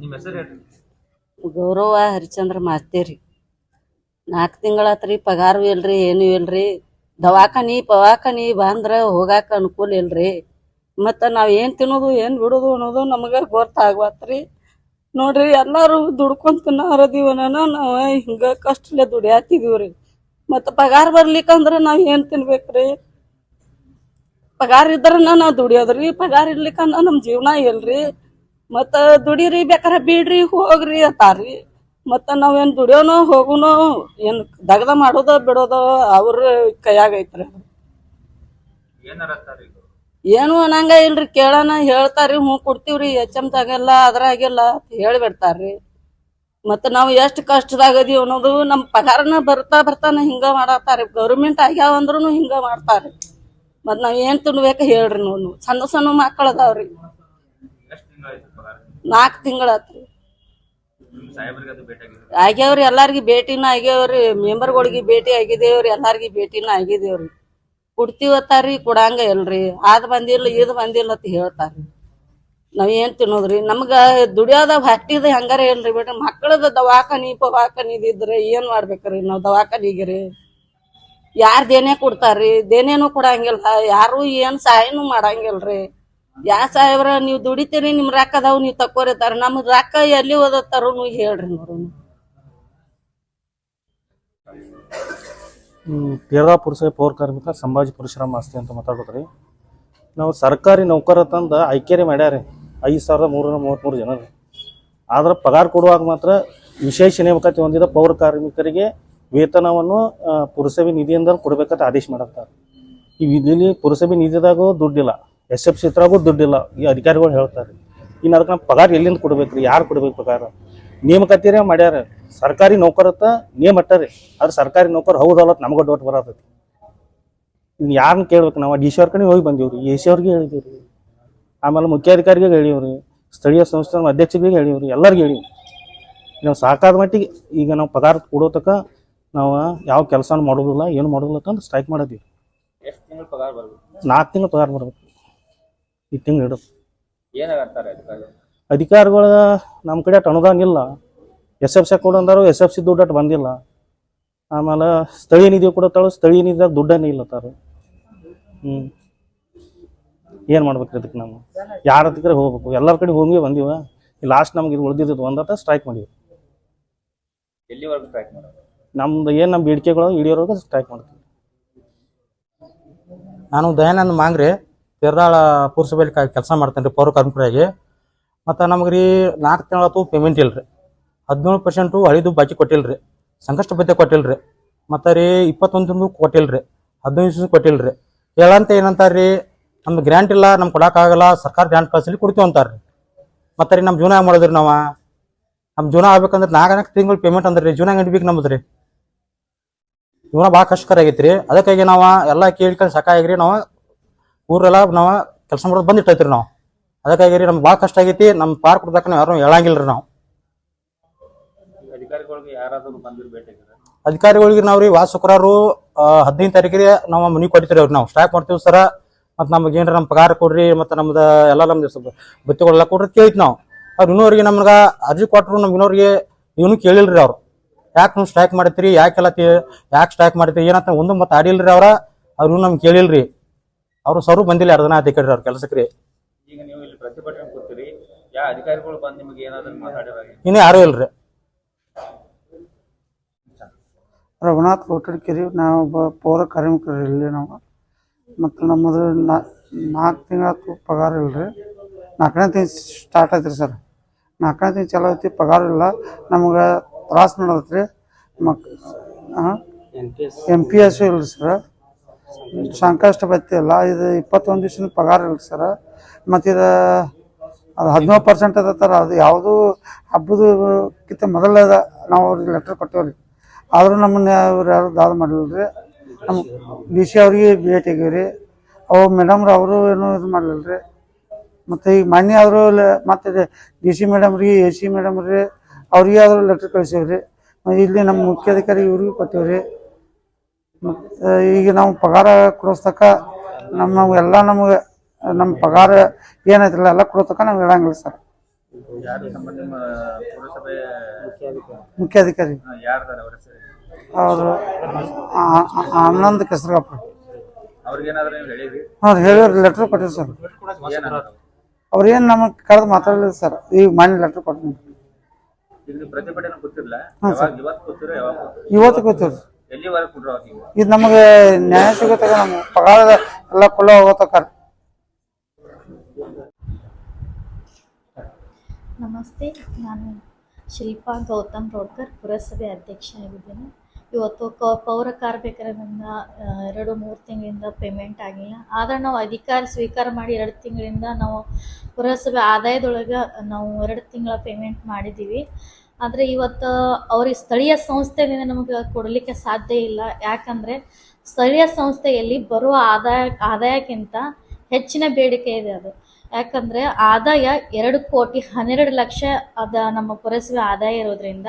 ನಿಮ್ಮ ಹೆಸರು ಹೇಳ್ರಿ. ಗೌರವ ಹರಿಚಂದ್ರ ಮಾಸ್ತೇರಿ. ನಾಲ್ಕು ತಿಂಗಳಾತ್ರಿ ಪಗಾರು ಇಲ್ರಿ, ಏನು ಇಲ್ರಿ. ದವಾಖಾನಿ, ಪವಾಖಾನಿ ಬಂದ್ರ ಹೋಗಾಕ ಅನುಕೂಲ ಇಲ್ರಿ. ಮತ್ತ ನಾವ್ ಏನ್ ತಿನ್ನೋದು, ಏನ್ ಬಿಡೋದು ಅನ್ನೋದು ನಮಗ ಗೊತ್ತಾಗ್ವತ್ರಿ. ನೋಡ್ರಿ, ಎಲ್ಲಾರು ದುಡ್ಕೊಂಡ್ ತಿನ್ನಾರದೀವನ ನಾವ ಹಿಂಗ ಕಷ್ಟಲೆ ದುಡಿಯಾತಿದೀವ್ರಿ. ಮತ್ತ ಪಗಾರ ಬರ್ಲಿಕ್ಕಂದ್ರ ನಾವ್ ಏನ್ ತಿನ್ಬೇಕ್ರಿ? ಪಗಾರ ಇದ್ರನ ನಾವ್ ದುಡಿಯೋದ್ರಿ, ಪಗಾರ ಇರ್ಲಿಕ್ಕಂದ್ರ ನಮ್ ಜೀವನ ಇಲ್ರಿ. ಮತ್ತ ದುಡಿರಿ ಬೇಕಾರ ಬಿಡ್ರಿ ಹೋಗ್ರಿ ಅಂತಾರ್ರಿ. ಮತ್ತ ನಾವೇನ್ ದುಡಿಯೋನೋ ಹೋಗುನೋ ಏನ್ ದಗದ ಮಾಡೋದ ಬಿಡೋದೋ ಅವ್ರ ಕೈಯಾಗ ಐತ್ರಿ ಏನು ಅನ್ನಂಗ ಇಲ್ರಿ ಕೇಳೋಣ ಹೇಳ್ತಾರ್ರಿ ಹ್ಞೂ ಕೊಡ್ತೀವ್ರಿ ಎಚ್ ಎಮ್ದಾಗೆಲ್ಲ ಅದ್ರಾಗೆಲ್ಲ ಅಂತ ಹೇಳ್ಬಿಡ್ತಾರ್ರಿ. ಮತ್ತ ನಾವು ಎಷ್ಟು ಕಷ್ಟದಾಗ ಅದೀವಿ ಅನ್ನೋದು ನಮ್ ಪಗಾರನ ಬರ್ತಾ ಬರ್ತಾನ ಹಿಂಗ ಮಾಡತ್ತಾರ ಗೌರ್ಮೆಂಟ್ ಆಗ್ಯಾವ ಅಂದ್ರೂ ಹಿಂಗ ಮಾಡ್ತಾರ್ರಿ. ಮತ್ ನಾವ್ ಏನ್ ತಿನ್ಬೇಕ ಹೇಳ್ರಿ ನೋವು. ಸಣ್ಣ ಸಣ್ಣ ಮಕ್ಕಳು ಅದಾವ್ರಿ ಎಷ್ಟು ತಿಂಗಳಾಯ್ತು ಪಗಾರ ನಾಲ್ಕು ತಿಂಗಳಾತ್ರಿ ಆಗ್ಯಾವ್ರಿ ಎಲ್ಲಾರ್ಗಿ ಭೇಟಿನ ಆಗ್ಯಾವ್ರಿ. ಮೆಂಬರ್ಗಳಿಗೆ ಭೇಟಿ ಆಗಿದೇವ್ರಿ ಎಲ್ಲಾರ್ಗಿ ಭೇಟಿನ ಆಗಿದೇವ್ರಿ ಕುಡ್ತಿವತ್ತಾರಿ ಕೊಡಂಗ ಇಲ್ರಿ. ಅದ್ ಬಂದಿಲ್ಲ ಇದ್ ಬಂದಿಲ್ಲ ಅಂತ ಹೇಳ್ತಾರ್ರಿ. ನಾವ್ ಏನ್ ತಿನ್ನೋದ್ರಿ? ನಮ್ಗ ದುಡಿಯೋದ ಹಟ್ಟಿದ ಹೆಂಗಾರ ಇಲ್ರಿ ಬಿಡ್ರಿ. ಮಕ್ಕಳದ ದವಾಖಾನಿ ಪವಾಖಾನಿ ಇದ್ರೆ ಏನ್ ಮಾಡ್ಬೇಕ್ರಿ? ನಾವ್ ದವಾಖಾನಿಗಿರಿ. ಯಾರ್ ದೇನೆ ಕೊಡ್ತಾರ್ರಿ? ದೇನೇನು ಕೊಡಂಗಿಲ್ಲ. ಯಾರು ಏನ್ ಸಹಾಯನು ಮಾಡಂಗಿಲ್ರಿ. ಯಾ ಸಾಹೇಬ್ರ, ನೀವು ದುಡಿತೀರಿ, ನಿಮ್ ರೊಕ್ಕ ಅದಾವ್, ನೀವು ತಕ್ಕೋರಿತಾರ ನಮ್ ರೊಕ್ಕ ಎಲ್ಲಿ ಓದತ್ತಾರೋ ನೀವು ಹೇಳ್ರಿ ನೋಡೋಣ ಪೇರ್ದಾ ಪುರಸಭೆ ಪೌರ ಕಾರ್ಮಿಕ ಸಂಭಾಜಿ ಪರಶುರಾಮ್ ಆಸ್ತಿ ಅಂತ ಮಾತಾಡೋದ್ರಿ ನಾವು ಸರ್ಕಾರಿ ನೌಕರ ತಂದ ಆಯ್ಕೆರಿ ಮಾಡ್ಯಾರಿ ಐದು ಸಾವಿರದ ಮೂರರ ಮೂವತ್ತ್ಮೂರು ಜನ ರೀ ಆದ್ರೆ ಪಗಾರ ಕೊಡುವಾಗ ಮಾತ್ರ ವಿಶೇಷ ನೇಮಕಾತಿ ಹೊಂದಿದ ಪೌರ ಕಾರ್ಮಿಕರಿಗೆ ವೇತನವನ್ನು ಪುರಸಭೆ ನಿಧಿಯಿಂದ ಕೊಡಬೇಕಂತ ಆದೇಶ ಮಾಡತ್ತಾರೆ. ಈ ವಿಧಿಲಿ ಪುರಸಭೆ ನಿಧಿದಾಗೂ ದುಡ್ಡಿಲ್ಲ. ಎಸ್ ಎಫ್ ಸಿತ್ರಾಗೂ ದುಡ್ಡಿಲ್ಲ. ಈ ಅಧಿಕಾರಿಗಳು ಹೇಳ್ತಾರೆ ಇನ್ನು ಅದಕ್ಕೆ ಪಗಾರ ಎಲ್ಲಿಂದ ಕೊಡ್ಬೇಕ್ರಿ? ಯಾರು ಕೊಡ್ಬೇಕು ಪಗಾರ? ನೇಮಕಾತಿರೇ ಮಾಡ್ಯಾರ. ಸರ್ಕಾರಿ ನೌಕರತ್ತ ನೇಮ್ ಆದ್ರೆ ಸರ್ಕಾರಿ ನೌಕರ ಹೌದಲ್ಲ ನಮ್ಗೆ ಡೌಟ್ ಬರತೈತಿ ಇನ್ನು ಯಾರನ್ನ ಕೇಳ್ಬೇಕು? ನಾವು ಡಿ ಸಿ ಅವ್ರ ಕಡೆ ಹೋಗಿ ಬಂದೀವ್ರಿ. ಎ ಸಿ ಅವ್ರಿಗೆ ಹೇಳಿದೀವ್ರಿ. ಆಮೇಲೆ ಮುಖ್ಯಾಧಿಕಾರಿಗೆ ಹೇಳಿವ್ರಿ. ಸ್ಥಳೀಯ ಸಂಸ್ಥೆ ಅಧ್ಯಕ್ಷರಿಗೆ ಹೇಳಿವ್ರಿ. ಎಲ್ಲರಿಗೆ ಹೇಳಿವಿ. ನಾವು ಸಾಕಾದ ಮಟ್ಟಿಗೆ ಈಗ ನಾವು ಪಗಾರ ಕೊಡೋ ತಕ್ಕ ನಾವು ಯಾವ ಕೆಲಸ ಮಾಡೋದಿಲ್ಲ, ಏನು ಮಾಡೋದಿಲ್ಲ ಅಂತ ಸ್ಟ್ರೈಕ್ ಮಾಡಿದ್ವಿ ನಾಲ್ಕು ತಿಂಗಳು ಪಗಾರ ಬರ್ಬೇಕು. ಈ ತಿಂಗಳು ಅಧಿಕಾರಿಗಳ? ನಮ್ಮ ಕಡೆ ಅಟ್ ಅನುದಾನಿಲ್ಲ ಎಸ್ ಎಫ್ ಸಿ ಕೊಡು ಅಂದಾರು ಎಸ್ ಎಫ್ ಸಿ ದುಡ್ಡು ಅಟ್ ಬಂದಿಲ್ಲ. ಆಮೇಲೆ ಸ್ಥಳೀಯ ನಿಧಿ ಕೊಡತ್ತಾಳು ಸ್ಥಳೀಯ ನಿಧಿದಾಗ ದುಡ್ಡನ್ನೇ ಇಲ್ಲ ತಾರು. ಹ್ಞೂ ಏನು ಮಾಡ್ಬೇಕ್ರಿ ಅದಕ್ಕೆ ನಾವು? ಯಾರ ಹತ್ತಿರ ಹೋಗ್ಬೇಕು? ಎಲ್ಲರ ಕಡೆ ಹೋಗಿ ಬಂದೀವ. ಲಾಸ್ಟ್ ನಮ್ಗೆ ಇದು ಉಳಿದಿದ್ದು ಒಂದಟ ಸ್ಟ್ರೈಕ್ ಮಾಡೀವಿ. ಎಲ್ಲಿವರೆಗೂ ಸ್ಟ್ರೈಕ್ ಮಾಡೋದು? ನಮ್ದು ಏನು ನಮ್ಮ ಬೇಡಿಕೆಗಳು ಈಡೇರೋವಾಗ ಸ್ಟ್ರೈಕ್ ಮಾಡ್ತೀವಿ. ನಾನು ದಯಾನಂದ್ ಮಾಂಗ್ರಿ. ಪೇರ್ದಾಳ ಪುರಸಭೆಯಲ್ಲಿ ಕೆಲಸ ಮಾಡ್ತೇನೆ ರೀ ಪೌರ ಕಾರ್ಮಿಕರಾಗಿ. ಮತ್ತು ನಮ್ಗೆ ರೀ ನಾಲ್ಕು ತಿಂಗಳತ್ತು ಪೇಮೆಂಟ್ ಇಲ್ಲರಿ ಹದಿನೇಳು ಪರ್ಸೆಂಟು ಹಳಿದು ಬಾಕಿ ಕೊಟ್ಟಿಲ್ಲರಿ ಸಂಕಷ್ಟ ಬದ್ಧ ಕೊಟ್ಟಿಲ್ಲರಿ ಮತ್ತು ರೀ ಇಪ್ಪತ್ತೊಂದು ಕೊಟ್ಟಿಲ್ಲರಿ ಹದಿನೈದು ದಿವಸ ಕೊಟ್ಟಿಲ್ಲ ರೀ ಹೇಳಂತ ಏನಂತಾರೆ ರೀ ನಮ್ಗೆ ಗ್ರ್ಯಾಂಟ್ ಇಲ್ಲ, ನಮ್ಗೆ ಕೊಡೋಕ್ಕಾಗಲ್ಲ ಸರ್ಕಾರ ಗ್ರ್ಯಾಂಟ್ ಕಳಿಸಲಿ ಕೊಡ್ತೀವಿ ಅಂತಾರೆ ರೀ ಮತ್ತು ರೀ ನಮ್ಮ ಜೀವನ ಮಾಡಿದ್ರಿ ನಾವು? ನಮ್ಮ ಜೀವನ ಆಗ್ಬೇಕಂದ್ರೆ ನಾಲ್ಕು ತಿಂಗಳು ಪೇಮೆಂಟ್ ಅಂದ್ರೆ ರೀ ಜೀವನ ಇಡ್ಬೇಕು ನಮ್ದು ರೀ ಜೀವನ ಭಾಳ ಕಷ್ಟಕರ ಆಗೈತ್ರಿ. ಅದಕ್ಕಾಗಿ ನಾವು ಎಲ್ಲ ಕೇಳ್ಕೊಂಡು ಸಾಕಾಗ್ರಿ. ನಾವು ಊರೆಲ್ಲ ನಾವು ಕೆಲಸ ಮಾಡೋದು ಬಂದಿಟ್ಟೈತ್ರಿ ನಾವು. ಅದಕ್ಕಾಗಿ ರೀ ನಮ್ಗೆ ಭಾಳ ಕಷ್ಟ ಆಗೈತಿ ನಮ್ಮ ಪಾರ್ಕ್ ಕೊಡ್ದಕ್ಕ ನಾವು ಯಾರು ಹೇಳಂಗಿಲ್ಲ ರೀ ನಾವು. ಅಧಿಕಾರಿಗಳಿಗೆ ಯಾರಾದರೂ ಬಂದಿರು ಭೇಟಿ ಅಧಿಕಾರಿಗಳಿಗೆ ನಾವು ರೀ ವಾರ ಶುಕ್ರವಾರ ಹದಿನೈದು ತಾರೀಕಿಗೆ ನಾವು ಮನೆ ಕೊಡ್ತೀವಿ ಅವ್ರಿಗೆ ನಾವು. ಸ್ಟಾಕ್ ಮಾಡ್ತೀವಿ ಸರ ಮತ್ತು ನಮ್ಗೆ ಏನಾರ ನಮ್ಮ ಪಗಾರ ಕೊಡ್ರಿ ಮತ್ತು ನಮ್ದು ಎಲ್ಲ ನಮ್ದು ಸ್ವಲ್ಪ ಬತ್ತಿಗಳೆಲ್ಲ ಕೊಡ್ರಿ ಕೇಳಿತ್ತು ನಾವು. ಅವ್ರು ಇನ್ನೋರಿಗೆ ನಮ್ಗೆ ಅರ್ಜಿ ಕೊಟ್ಟರು ನಮ್ಗೆ ಇನ್ನೋರಿಗೆ ಇವನು ಕೇಳಿಲ್ರಿ ಅವ್ರು. ಯಾಕೆ ನೀವು ಸ್ಟ್ರೈಕ್ ಮಾಡ್ತೀರಿ ಯಾಕೆಲ್ಲ ಯಾಕೆ ಸ್ಟ್ರೈಕ್ ಮಾಡ್ತೀರಿ ಏನಂತ ಒಂದು ಮತ್ತೆ ಆಡಿಲ್ರಿ ಅವ್ರ ಅವ್ರು ನಮ್ಗೆ ಕೇಳಿಲ್ರಿ. ಅವರು ಸರು ಬಂದಿಲ್ಲ ಯಾರ್ದನ ಅಧಿಕಾರಿ ಅವ್ರ ಕೆಲಸಕ್ಕೆ ರೀ. ಈಗ ನೀವು ಇಲ್ಲಿ ಪ್ರತಿಭಟನೆ ಯಾ ಅಧಿಕಾರಿಗಳು ಬಂದು ನಿಮಗೆ ಏನಾದರೂ ಮಾತಾಡಿರಾಗಿ ಇನ್ನೂ ಯಾರೂ ಇಲ್ರಿ. ರಘುನಾಥ್ ಕೋಟಡ್ಕೆರಿ ನಾವು ಒಬ್ಬ ಪೌರ ಕಾರ್ಮಿಕರು ಇಲ್ಲಿ ನಾವು. ಮತ್ತು ನಮ್ಮದು ನಾಲ್ಕು ತಿಂಗಳ ಪಗಾರ ಇಲ್ರಿ. ರೀ ನಾಲ್ಕನೇ ತಿಂಗ್ ಸ್ಟಾರ್ಟ್ ಆಯ್ತು ರೀ ಸರ್. ನಾಲ್ಕನೇ ತಿಂಗ್ ಚಲೋ ಐತಿ ಪಗಾರ ಇಲ್ಲ. ನಮ್ಗೆ ತ್ರಾಸ ನೋಡತ್ರಿ ರೀ ಮಕ್ ಎಂ ಪಿ ಎಸ್ ಇಲ್ರಿ ಸರ್. ಸಂಕಷ್ಟ ಬತ್ತಿಲ್ಲ ಇದು ಇಪ್ಪತ್ತೊಂದು ದಿವ್ಸದ ಪಗಾರ ಇಲ್ಲ ಸರ್. ಮತ್ತು ಇದು ಅದು ಹದಿನೇಳು ಪರ್ಸೆಂಟ್ ಅದ ಸರ್. ಅದು ಯಾವುದು ಹಬ್ಬದಕ್ಕಿಂತ ಮೊದಲ ನಾವು ಅವ್ರಿಗೆ ಲೆಟ್ರ್ ಕೊಟ್ಟೇವ್ರಿ. ಆದರೂ ನಮ್ಮನ್ನ ಅವ್ರು ಯಾರು ದಾದ ಮಾಡಿಲ್ಲ ರೀ ನಮ್ಮ ಡಿ ಸಿ ಅವ್ರಿಗೆ ಭೇಟಿ ಆಗೀವಿ ರೀ ಅವ್ರು ಮೇಡಮ್ರು ಅವರು ಏನೂ ಇದು ಮಾಡಲಿಲ್ಲ ರೀ ಮತ್ತು ಈಗ ಮಾನ್ಯ ಅವರು ಮತ್ತು ಡಿ ಸಿ ಮೇಡಮ್ರಿಗೆ ಎ ಸಿ ಮೇಡಮ್ರಿ ಅವ್ರಿಗೆ ಆದರೂ ಲೆಟ್ರ್ ಕಳಿಸೀವ್ರಿ. ಇಲ್ಲಿ ನಮ್ಮ ಮುಖ್ಯಾಧಿಕಾರಿ ಇವ್ರಿಗೂ ಕೊಟ್ಟೇವ್ರಿ. ಮತ್ತು ಈಗ ನಾವು ಪಗಾರ ಕೊಡಿಸ್ತಕ್ಕ ನಮ್ಮ ಎಲ್ಲ ನಮಗೆ ನಮ್ಮ ಪಗಾರ ಏನೈತಿಲ್ಲ ಎಲ್ಲ ಕೊಡೋತಕ್ಕ ನಾವು ಹೇಳಂಗಿಲ್ಲ ಸರ್. ಮುಖ್ಯಾಧಿಕಾರಿ. ಅವ್ರ ಆನಂದ್ ಕೆಸರಪ್ಪ. ಅವ್ರು ಹೇಳಿದ್ರು? ಲೆಟ್ರ್ ಕೊಟ್ಟಿರಿ ಸರ್. ಅವ್ರು ಏನು ನಮಗೆ ಕರೆದು ಮಾತಾಡಲಿಲ್ಲ ಸರ್. ಈಗ ಮನೆ ಲೆಟ್ರ್ ಕೊಟ್ಟಿನಿ. ಇವತ್ತು ಗೊತ್ತಿರೋ ಇದು ನಮಗೆ ನ್ಯಾಯ ಸಿಗುತ್ತೆ ನಮ್ಮ ಪಗಾರ ಎಲ್ಲ ಕೊಲ್ಲ ಹೋಗೋತಕ್ಕ ನಮಸ್ತೆ ನಾನು ಶಿಲ್ಪಾ ಗೌತಮ್ ರೋಡ್ಕರ್ ಪುರಸಭೆ ಅಧ್ಯಕ್ಷ ಆಗಿದ್ದೇನೆ ಇವತ್ತು ಕ ಪೌರ ಕಾರ್ಮಿಕರಿಂದ ಎರಡು ಮೂರು ತಿಂಗಳಿಂದ ಪೇಮೆಂಟ್ ಆಗಿಲ್ಲ. ಆದರೆ ನಾವು ಅಧಿಕಾರ ಸ್ವೀಕಾರ ಮಾಡಿ ಎರಡು ತಿಂಗಳಿಂದ ನಾವು ಪುರಸಭೆ ಆದಾಯದೊಳಗೆ ನಾವು ಎರಡು ತಿಂಗಳ ಪೇಮೆಂಟ್ ಮಾಡಿದ್ದೀವಿ. ಆದರೆ ಇವತ್ತು ಅವ್ರಿಗೆ ಸ್ಥಳೀಯ ಸಂಸ್ಥೆನೇ ನಮಗೆ ಕೊಡಲಿಕ್ಕೆ ಸಾಧ್ಯ ಇಲ್ಲ. ಯಾಕಂದರೆ ಸ್ಥಳೀಯ ಸಂಸ್ಥೆಯಲ್ಲಿ ಬರುವ ಆದಾಯ, ಆದಾಯಕ್ಕಿಂತ ಹೆಚ್ಚಿನ ಬೇಡಿಕೆ ಇದೆ ಅದು. ಯಾಕಂದರೆ ಆದಾಯ ಎರಡು ಕೋಟಿ ಹನ್ನೆರಡು ಲಕ್ಷ ಅದ ನಮ್ಮ ಪುರಸಭೆ ಆದಾಯ ಇರೋದ್ರಿಂದ.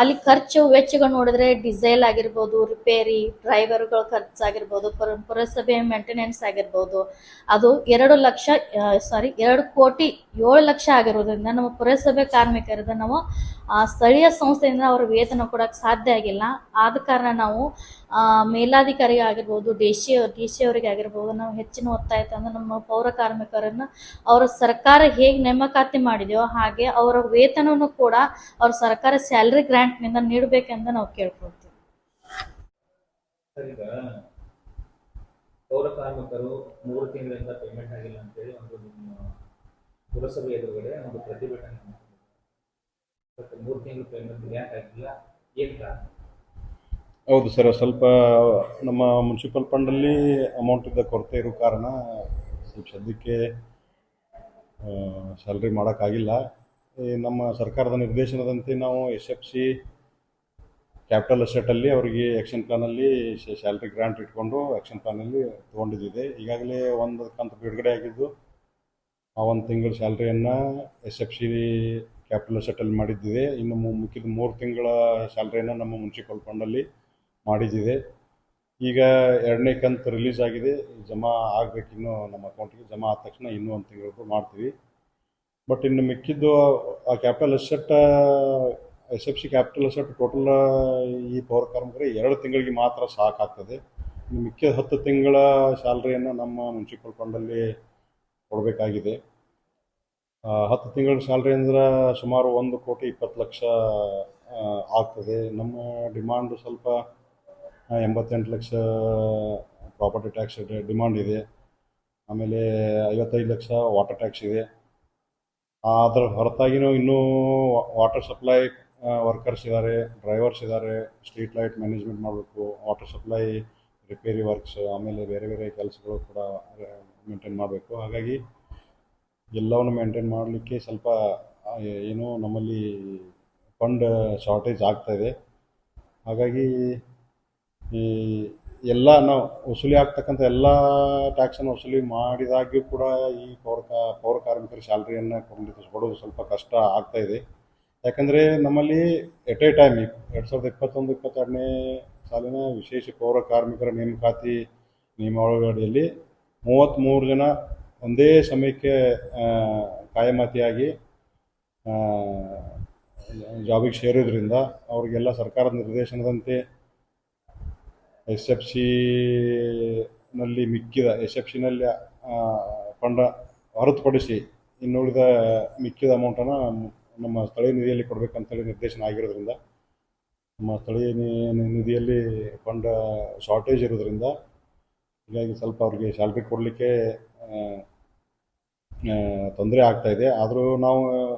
ಅಲ್ಲಿ ಖರ್ಚು ವೆಚ್ಚಗಳು ನೋಡಿದ್ರೆ ಡಿಸೈಲ್ ಆಗಿರ್ಬೋದು, ರಿಪೇರಿ, ಡ್ರೈವರ್ಗಳ ಖರ್ಚಾಗಿರ್ಬೋದು, ಪುರ, ಪುರಸಭೆ ಮೇಂಟೆನೆನ್ಸ್ ಆಗಿರ್ಬೋದು. ಅದು ಎರಡು ಲಕ್ಷ ಸಾರಿ ಎರಡು ಕೋಟಿ ಏಳು ಲಕ್ಷ ಆಗಿರೋದ್ರಿಂದ ನಮ್ಮ ಪುರಸಭೆ ಕಾರ್ಮಿಕರಿಂದ ನಾವು ಆ, ಸ್ಥಳೀಯ ಸಂಸ್ಥೆಯಿಂದ ಅವರ ವೇತನ ಕೊಡೋಕ್ಕೆ ಸಾಧ್ಯ ಆಗಿಲ್ಲ. ಆದ ಕಾರಣ ನಾವು ಮೇಲಾಧಿಕಾರಿ ಆಗಿರ್ಬೋದು ಡಿ ಸಿ ಡಿ ಸಿ ಅವರಿಗೆ ಆಗಿರ್ಬೋದು ನಾವು ಹೆಚ್ಚಿನ ಒತ್ತಾಯ ತಂದು ನಮ್ಮ ಪೌರ ಕಾರ್ಮಿಕರನ್ನು ಅವರ ಸರ್ಕಾರ ಹೇಗೆ ನೇಮಕಾತಿ ಮಾಡಿದೆಯೋ ಹಾಗೆ ಅವರ ವೇತನವನ್ನು ಕೂಡ ಅವ್ರ ಸರ್ಕಾರ ಸ್ಯಾಲ್ರಿ ಗ್ರ್ಯಾಂಟ್ನಿಂದ ನೀಡಬೇಕೆಂದು ನಾವು ಕೇಳ್ಕೊಳ್ತೀವಿ. ಪೌರ ಕಾರ್ಮಿಕರು ಮೂರು ತಿಂಗಳಿಂದ ಪೇಮೆಂಟ್ ಆಗಿಲ್ಲ ಅಂತೇಳಿ ಒಂದು ಪುರಸಭೆ ಎದುರುಗಡೆ ಒಂದು ಪ್ರತಿಭಟನೆ ಹೌದು ಸರ್, ಸ್ವಲ್ಪ ನಮ್ಮ ಮುನ್ಸಿಪಲ್ ಫಂಡಲ್ಲಿ ಅಮೌಂಟ್ ಇದ್ದ ಕೊರತೆ ಇರೋ ಕಾರಣ ಸ್ವಲ್ಪ ಸದ್ಯಕ್ಕೆ ಸ್ಯಾಲ್ರಿ ಮಾಡೋಕ್ಕಾಗಿಲ್ಲ. ನಮ್ಮ ಸರ್ಕಾರದ ನಿರ್ದೇಶನದಂತೆ ನಾವು ಎಸ್ ಎಫ್ ಸಿ ಕ್ಯಾಪಿಟಲ್ ಅಸೆಟಲ್ಲಿ ಅವರಿಗೆ ಆ್ಯಕ್ಷನ್ ಪ್ಲಾನಲ್ಲಿ ಸ್ಯಾಲ್ರಿ ಗ್ರಾಂಟ್ ಇಟ್ಕೊಂಡು ಆ್ಯಕ್ಷನ್ ಪ್ಲಾನಲ್ಲಿ ತೊಗೊಂಡಿದ್ದಿದೆ. ಈಗಾಗಲೇ ಒಂದು ಕಂತು ಬಿಡುಗಡೆ ಆಗಿದ್ದು ಆ ಒಂದು ತಿಂಗಳ ಸ್ಯಾಲ್ರಿಯನ್ನು S F C capital settle ಮಾಡಿದ್ದಿದೆ. ಇನ್ನು ಮುಖ್ಯದ ಮೂರು ತಿಂಗಳ ಸ್ಯಾಲ್ರಿಯನ್ನು ನಮ್ಮ ಮುನ್ಸಿಪಲ್ ಫಂಡಲ್ಲಿ ಮಾಡಿದ್ದಿದೆ. ಈಗ ಎರಡನೇ ಕಂತು ರಿಲೀಸ್ ಆಗಿದೆ. ಜಮಾ ಇನ್ನೂ ನಮ್ಮ ಅಕೌಂಟಿಗೆ. ಜಮಾ ಆದ ತಕ್ಷಣ ಇನ್ನೂ ಒಂದು ತಿಂಗಳು ಮಾಡ್ತೀವಿ. ಬಟ್ ಇನ್ನು ಮಿಕ್ಕಿದ್ದು ಆ capital asset, S F C capital asset total ಈ ಪೌರ ಕಾರ್ಮಿಕರಿಗೆ ಎರಡು ತಿಂಗಳಿಗೆ ಮಾತ್ರ ಸಾಕಾಗ್ತದೆ. ಇನ್ನು ಮಿಕ್ಕಿದ ಹತ್ತು ತಿಂಗಳ ಸ್ಯಾಲ್ರಿಯನ್ನು ನಮ್ಮ ಮುನ್ಸಿಪಲ್ ಫಂಡಲ್ಲಿ ಕೊಡಬೇಕಾಗಿದೆ. ಹತ್ತು ತಿಂಗಳ ಸ್ಯಾಲ್ರಿ ಅಂದ್ರೆ ಸುಮಾರು ಒಂದು ಕೋಟಿ ಇಪ್ಪತ್ತು ಲಕ್ಷ ಆಗ್ತದೆ. ನಮ್ಮ ಡಿಮಾಂಡು ಸ್ವಲ್ಪ ಎಂಬತ್ತೆಂಟು ಲಕ್ಷ ಪ್ರಾಪರ್ಟಿ ಟ್ಯಾಕ್ಸ್ ಡಿಮಾಂಡ್ ಇದೆ. ಆಮೇಲೆ ಐವತ್ತೈದು ಲಕ್ಷ ವಾಟರ್ ಟ್ಯಾಕ್ಸ್ ಇದೆ. ಅದರ ಹೊರತಾಗಿನೂ ಇನ್ನೂ ವಾಟರ್ ಸಪ್ಲೈ ವರ್ಕರ್ಸ್ ಇದ್ದಾರೆ ಡ್ರೈವರ್ಸ್ ಇದ್ದಾರೆ ಸ್ಟ್ರೀಟ್ ಲೈಟ್ ಮ್ಯಾನೇಜ್ಮೆಂಟ್ ಮಾಡಬೇಕು, ವಾಟರ್ ಸಪ್ಲೈ, ರಿಪೇರಿ ವರ್ಕ್ಸ್, ಆಮೇಲೆ ಬೇರೆ ಬೇರೆ ಕೆಲಸಗಳು ಕೂಡ ಮೇಂಟೈನ್ ಮಾಡಬೇಕು. ಹಾಗಾಗಿ ಎಲ್ಲವನ್ನು ಮೇಂಟೈನ್ ಮಾಡಲಿಕ್ಕೆ ಸ್ವಲ್ಪ ಏನು ನಮ್ಮಲ್ಲಿ ಫಂಡ್ ಶಾರ್ಟೇಜ್ ಆಗ್ತಾ ಇದೆ. ಹಾಗಾಗಿ ಈ ಎಲ್ಲ ನಾವು ವಸೂಲಿ ಆಗ್ತಕ್ಕಂಥ ಎಲ್ಲ ಟ್ಯಾಕ್ಸನ್ನು ವಸೂಲಿ ಮಾಡಿದಾಗ್ಯೂ ಕೂಡ ಈ ಪೌರ ಪೌರ ಕಾರ್ಮಿಕರ ಕೊಡಲಿಕ್ಕೆ ಕೊಡೋದು ಸ್ವಲ್ಪ ಕಷ್ಟ ಆಗ್ತಾಯಿದೆ ಯಾಕಂದರೆ ನಮ್ಮಲ್ಲಿ ಎಟ್ ಎ ಟೈಮ್ ಎರಡು ಸಾವಿರದ ಇಪ್ಪತ್ತೊಂದು, ಇಪ್ಪತ್ತೆರಡನೇ ಸಾಲಿನ ವಿಶೇಷ ಪೌರ ಕಾರ್ಮಿಕರ ನೇಮಕಾತಿ ನಿಯಮಾವಳಿಯಲ್ಲಿ ಮೂವತ್ತ್ಮೂರು ಜನ ಒಂದೇ ಸಮಯಕ್ಕೆ ಕಾಯಮತಿಯಾಗಿ ಜಾಬಿಗೆ ಸೇರೋದ್ರಿಂದ ಅವರಿಗೆಲ್ಲ ಸರ್ಕಾರದ ನಿರ್ದೇಶನದಂತೆ ಎಸ್ ಎಫ್ ಸಿನಲ್ಲಿ ಮಿಕ್ಕಿದ, ಎಸ್ ಎಫ್ ಸಿನಲ್ಲಿ ಫಂಡ ಹೊರತುಪಡಿಸಿ ಇನ್ನುಳಿದ ಮಿಕ್ಕಿದ ಅಮೌಂಟನ್ನು ನಮ್ಮ ಸ್ಥಳೀಯ ನಿಧಿಯಲ್ಲಿ ಕೊಡಬೇಕಂತೇಳಿ ನಿರ್ದೇಶನ ಆಗಿರೋದ್ರಿಂದ, ನಮ್ಮ ಸ್ಥಳೀಯ ನಿಧಿಯಲ್ಲಿ ಫಂಡ್ ಶಾರ್ಟೇಜ್ ಇರೋದ್ರಿಂದ, ಹೀಗಾಗಿ ಸ್ವಲ್ಪ ಅವ್ರಿಗೆ ಸ್ಯಾಲ್ರಿ ಕೊಡಲಿಕ್ಕೆ ತೊಂದರೆ ಆಗ್ತಾಯಿದೆ ಆದರೂ ನಾವು